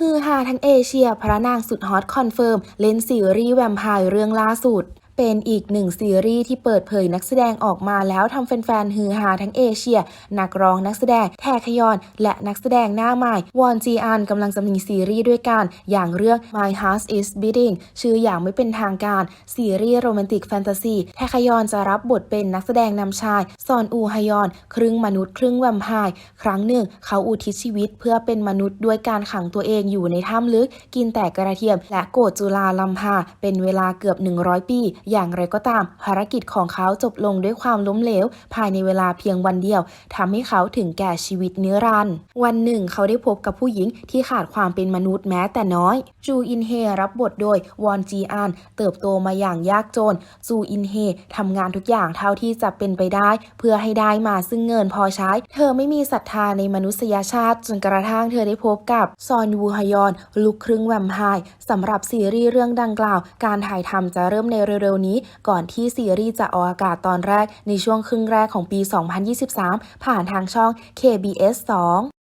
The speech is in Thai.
ฮือฮาทั้งเอเชียพระนางสุดฮอตคอนเฟิร์ม เล่นซีรีส์แวมไพร์เรื่องล่าสุด เป็นอีกหนึ่งซีรีส์ที่เปิดเผยนักแสดงออกมาแล้วทำแฟนๆฮือฮาทั้งเอเชีย นักร้องนักแสดง แทคยอน และนักแสดงหน้าใหม่ วอนจีอันกำลังจะมีซีรีส์ด้วยกัน อย่างเรื่อง My Heart is Beating ชื่ออย่างไม่เป็นทางการ ซีรีส์โรแมนติกแฟนตาซี แทคยอนจะรับบทเป็นนักแสดงนำชาย ซอนอูฮยอน ครึ่งมนุษย์ครึ่งแวมไพร์ครั้งหนึ่ง เขาอุทิศชีวิตเพื่อเป็นมนุษย์ด้วยการขังตัวเองอยู่ในถ้ำลึก กินแต่กระเทียม และโกรธจุลาลัมพาเป็นเวลาเกือบ 100 ปีอย่างไรก็ตาม ภารกิจของเขาจบลงด้วยความล้มเหลว ภายในเวลาเพียงวันเดียวทำให้เขาถึงแก่ชีวิตนิรันดร์วันหนึ่ง เขาได้พบกับผู้หญิงที่ขาดความเป็นมนุษย์แม้แต่น้อย จูอินเฮรับบทโดยวอนจีอันเติบโตมาอย่างยากจน จูอินเฮทำงานทุกอย่างเท่าที่จะเป็นไปได้ เพื่อให้ได้มาซึ่งเงินพอใช้ เธอไม่มีศรัทธาในมนุษยชาติ จนกระทั่งเธอได้พบกับซอนวูฮยอน ลูกครึ่งแวมไพร์สำหรับซีรีส์เรื่องดังกล่าว การถ่ายทำจะเริ่มในเร็วร็วๆนี้ ก่อนที่ซีรีส์จะออกอากาศตอนแรกในช่วงครึ่งแรกของปี 2023 ผ่านทางช่อง KBS 2